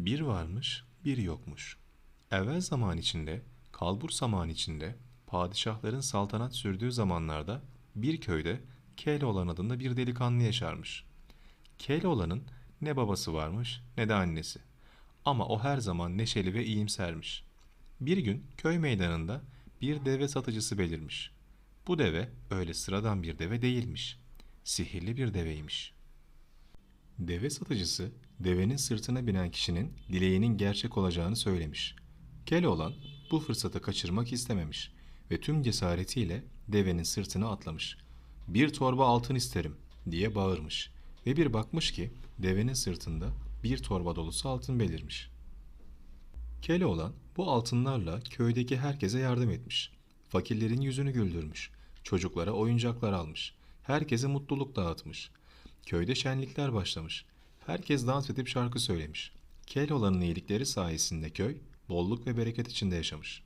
Bir varmış, bir yokmuş. Evvel zaman içinde, kalbur zaman içinde, padişahların saltanat sürdüğü zamanlarda bir köyde Keloğlan adında bir delikanlı yaşarmış. Keloğlan'ın ne babası varmış ne de annesi. Ama o her zaman neşeli ve iyimsermiş. Bir gün köy meydanında bir deve satıcısı belirmiş. Bu deve öyle sıradan bir deve değilmiş. Sihirli bir deveymiş. Deve satıcısı devenin sırtına binen kişinin dileğinin gerçek olacağını söylemiş. Keloğlan bu fırsatı kaçırmak istememiş ve tüm cesaretiyle devenin sırtına atlamış. Bir torba altın isterim diye bağırmış ve bir bakmış ki devenin sırtında bir torba dolusu altın belirmiş. Keloğlan bu altınlarla köydeki herkese yardım etmiş. Fakirlerin yüzünü güldürmüş. Çocuklara oyuncaklar almış. Herkese mutluluk dağıtmış. Köyde şenlikler başlamış. Herkes dans edip şarkı söylemiş. Keloğlan'ın iyilikleri sayesinde köy bolluk ve bereket içinde yaşamış.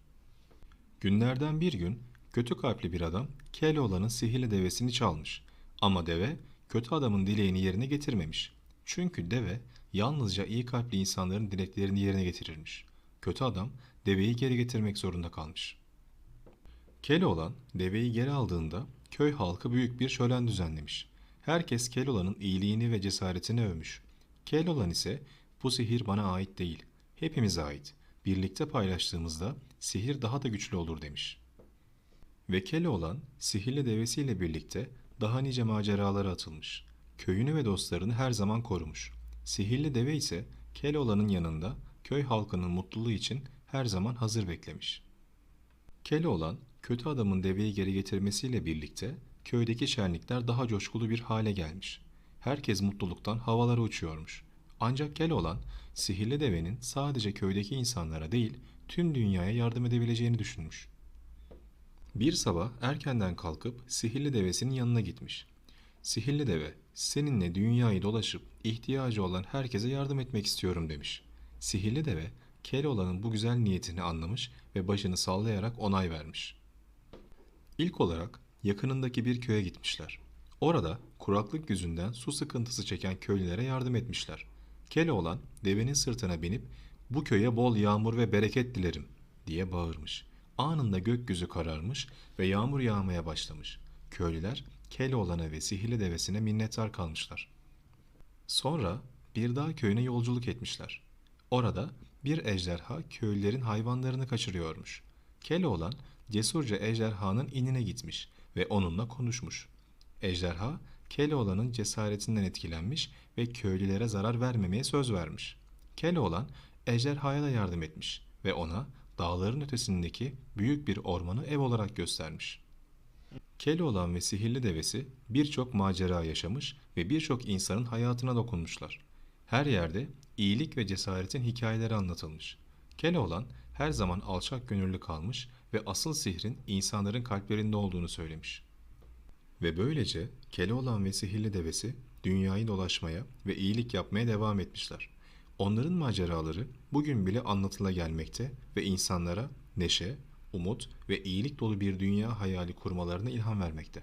Günlerden bir gün kötü kalpli bir adam Keloğlan'ın sihirli devesini çalmış. Ama deve kötü adamın dileğini yerine getirmemiş. Çünkü deve yalnızca iyi kalpli insanların dileklerini yerine getirirmiş. Kötü adam deveyi geri getirmek zorunda kalmış. Keloğlan deveyi geri aldığında köy halkı büyük bir şölen düzenlemiş. Herkes Keloğlan'ın iyiliğini ve cesaretini övmüş. Keloğlan ise bu sihir bana ait değil, hepimize ait. Birlikte paylaştığımızda sihir daha da güçlü olur demiş. Ve Keloğlan sihirli devesiyle birlikte daha nice maceralara atılmış. Köyünü ve dostlarını her zaman korumuş. Sihirli deve ise Keloğlan'ın yanında köy halkının mutluluğu için her zaman hazır beklemiş. Keloğlan, kötü adamın deveyi geri getirmesiyle birlikte köydeki şenlikler daha coşkulu bir hale gelmiş. Herkes mutluluktan havalara uçuyormuş. Ancak Keloğlan, sihirli devenin sadece köydeki insanlara değil, tüm dünyaya yardım edebileceğini düşünmüş. Bir sabah erkenden kalkıp sihirli devesinin yanına gitmiş. Sihirli deve, seninle dünyayı dolaşıp ihtiyacı olan herkese yardım etmek istiyorum demiş. Sihirli deve, Keloğlan'ın bu güzel niyetini anlamış ve başını sallayarak onay vermiş. İlk olarak yakınındaki bir köye gitmişler. Orada kuraklık yüzünden su sıkıntısı çeken köylülere yardım etmişler. Keloğlan devenin sırtına binip bu köye bol yağmur ve bereket dilerim diye bağırmış. Anında gökyüzü kararmış ve yağmur yağmaya başlamış. Köylüler Keloğlan'a ve sihirli devesine minnettar kalmışlar. Sonra bir dağ köyüne yolculuk etmişler. Orada bir ejderha köylülerin hayvanlarını kaçırıyormuş. Keloğlan cesurca ejderhanın inine gitmiş ve onunla konuşmuş. Ejderha Keloğlan'ın cesaretinden etkilenmiş ve köylülere zarar vermemeye söz vermiş. Keloğlan ejderhaya da yardım etmiş ve ona dağların ötesindeki büyük bir ormanı ev olarak göstermiş. Keloğlan ve sihirli devesi birçok macera yaşamış ve birçok insanın hayatına dokunmuşlar. Her yerde iyilik ve cesaretin hikayeleri anlatılmış. Keloğlan her zaman alçak gönüllü kalmış ve asıl sihrin insanların kalplerinde olduğunu söylemiş. Ve böylece Keloğlan ve sihirli devesi dünyayı dolaşmaya ve iyilik yapmaya devam etmişler. Onların maceraları bugün bile anlatıla gelmekte ve insanlara neşe, umut ve iyilik dolu bir dünya hayali kurmalarına ilham vermekte.